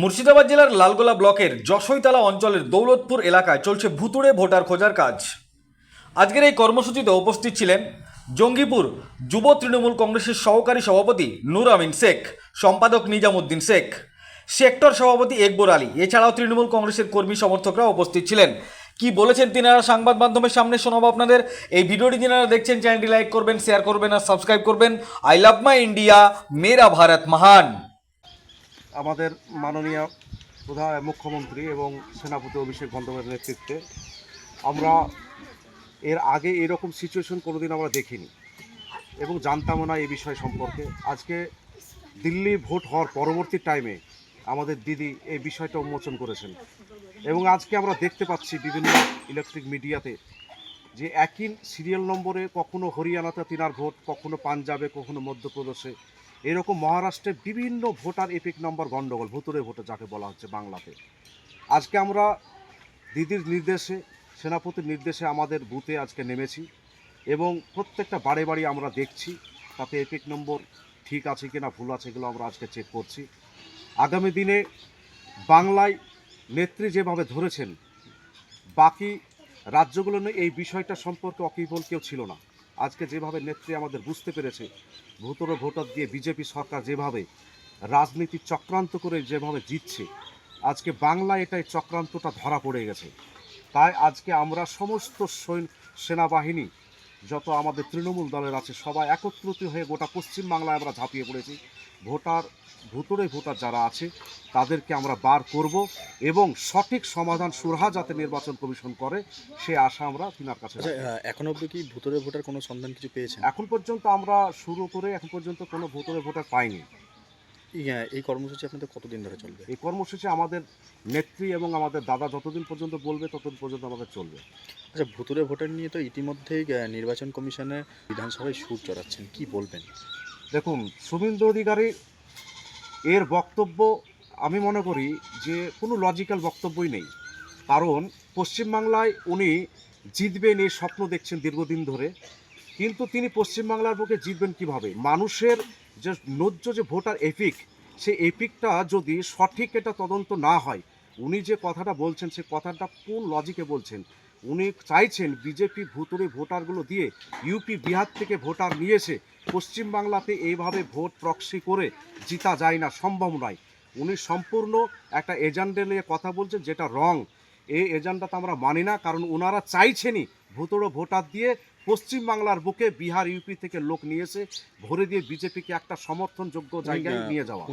মুর্শিদাবাদ জেলার লালগোলা ব্লকের যশৈতলা অঞ্চলের দৌলতপুর এলাকায় চলছে ভুতুড়ে ভোটার খোঁজার কাজ। আজকের এই কর্মসূচিতে উপস্থিত ছিলেন জঙ্গিপুর যুব তৃণমূল কংগ্রেসের সহকারী সভাপতি নুর আমিন শেখ, সম্পাদক নিজামুদ্দিন শেখ, সেক্টর সভাপতি একবর আলী। এছাড়াও তৃণমূল কংগ্রেসের কর্মী সমর্থকরা উপস্থিত ছিলেন। কি বলেছেন তিনারা? সংবাদ মাধ্যমের সামনে শোনাবো আপনাদের। এই ভিডিওটি যিনারা দেখছেন, চ্যানেলটি লাইক করবেন, শেয়ার করবেন আর সাবস্ক্রাইব করবেন। আই লাভ মাই ইন্ডিয়া, মেরা ভারত মহান। আমাদের মাননীয় প্রধান মুখ্যমন্ত্রী এবং সেনাপতি অভিষেক বন্দ্যোপাধ্যায়ের নেতৃত্বে আমরা এর আগে এরকম সিচুয়েশন কোনোদিন আমরা দেখিনি এবং জানতামও না এই বিষয় সম্পর্কে। আজকে দিল্লি ভোট হওয়ার পরবর্তী টাইমে আমাদের দিদি এই বিষয়টা উন্মোচন করেছেন। এবং আজকে আমরা দেখতে পাচ্ছি বিভিন্ন ইলেকট্রিক মিডিয়াতে যে একই সিরিয়াল নম্বরে কখনো হরিয়ানাতে তিনার ভোট, কখনো পাঞ্জাবে, কখনো মধ্যপ্রদেশে এরকম মহারাষ্ট্রে বিভিন্ন ভোটার এপিক নম্বর গণ্ডগোল ভুতুরে ভোটে যাকে বলা হচ্ছে বাংলাতে। আজকে আমরা দিদির নির্দেশে, সেনাপতির নির্দেশে আমাদের বুথে আজকে নেমেছি এবং প্রত্যেকটা বাড়ি বাড়ি আমরা দেখছি তাতে এপিক নম্বর ঠিক আছে কিনা, ভুল আছে এগুলো আমরা আজকে চেক করছি। আগামী দিনে বাংলায় নেত্রী যেভাবে ধরেছেন, বাকি রাজ্যগুলো এই বিষয়টা সম্পর্কে অকিবল কেউ ছিল না। আজকে যেভাবে নেত্রী আমাদের বুঝতে পেরেছে, ভূতর ভোটার দিয়ে বিজেপি সরকার যেভাবে রাজনীতি চক্রান্ত করে যেভাবে জিতছে, আজকে বাংলা এটাই চক্রান্তটা ধরা পড়ে গেছে। তাই আজকে আমরা সমস্ত সৈন্য সেনাবাহিনী যত আমাদের তৃণমূল দলের আছে সবাই একত্রিত হয়ে গোটা পশ্চিম বাংলায় আমরা ঝাঁপিয়ে পড়েছি। ভোটার ভুতুরে ভোটার যারা আছে তাদেরকে আমরা বার করব এবং সঠিক সমাধান সুরাহা যাতে নির্বাচন কমিশন করে সে আশা আমরা তিনার কাছে এখন অব্দি অবধি কি ভুতুরে ভোটার কোনো সন্ধান কিছু পেয়েছে এখন পর্যন্ত আমরা শুরু করে এখন পর্যন্ত কোনো ভোটারে ভোটার পাইনি। এই, এই কর্মসূচি আপনাদের কতদিন ধরে চলবে? এই কর্মসূচি আমাদের নেত্রী এবং আমাদের দাদা যতদিন পর্যন্ত বলবে ততদিন পর্যন্ত আমাদের চলবে। আচ্ছা ভুতুরে ভোটার নিয়ে তো ইতিমধ্যেই নির্বাচন কমিশনে বিধানসভায় সুর চড়াচ্ছেন কি বলবেন? দেখুন শুভেন্দু অধিকারী এর বক্তব্য আমি মনে করি যে কোনো লজিক্যাল বক্তব্যই নেই। কারণ পশ্চিমবাংলায় উনি জিতবেন এই স্বপ্ন দেখছেন দীর্ঘদিন ধরে কিন্তু তিনি পশ্চিমবাংলার বুকে জিতবেন কীভাবে? মানুষের যে ন্যায্য যে ভোটার এপিক, সে এপিকটা যদি সঠিক এটা তদন্ত না হয়, উনি যে কথাটা বলছেন, সে কথাটা কোন লজিকে বলছেন? উনি চাইছেন বিজেপি ভুতুরে ভোটারগুলো দিয়ে ইউপি, বিহার থেকে ভোটার নিয়েছে, পশ্চিমবাংলাতে এইভাবে ভোট প্রক্সি করে জিতা যায় না, সম্ভব নয়। উনি সম্পূর্ণ একটা এজেন্ডা নিয়ে কথা বলছেন, যেটা রং এই এজেন্ডাতে আমরা মানি না, কারণ ওনারা চাইছেনই ভুতুড়ো ভোটার দিয়ে পশ্চিমবাংলার বুকে বিহার ইউপি থেকে লোক নিয়েছে ভরে দিয়ে বিজেপিকে একটা সমর্থনযোগ্য জায়গায় নিয়ে যাওয়া।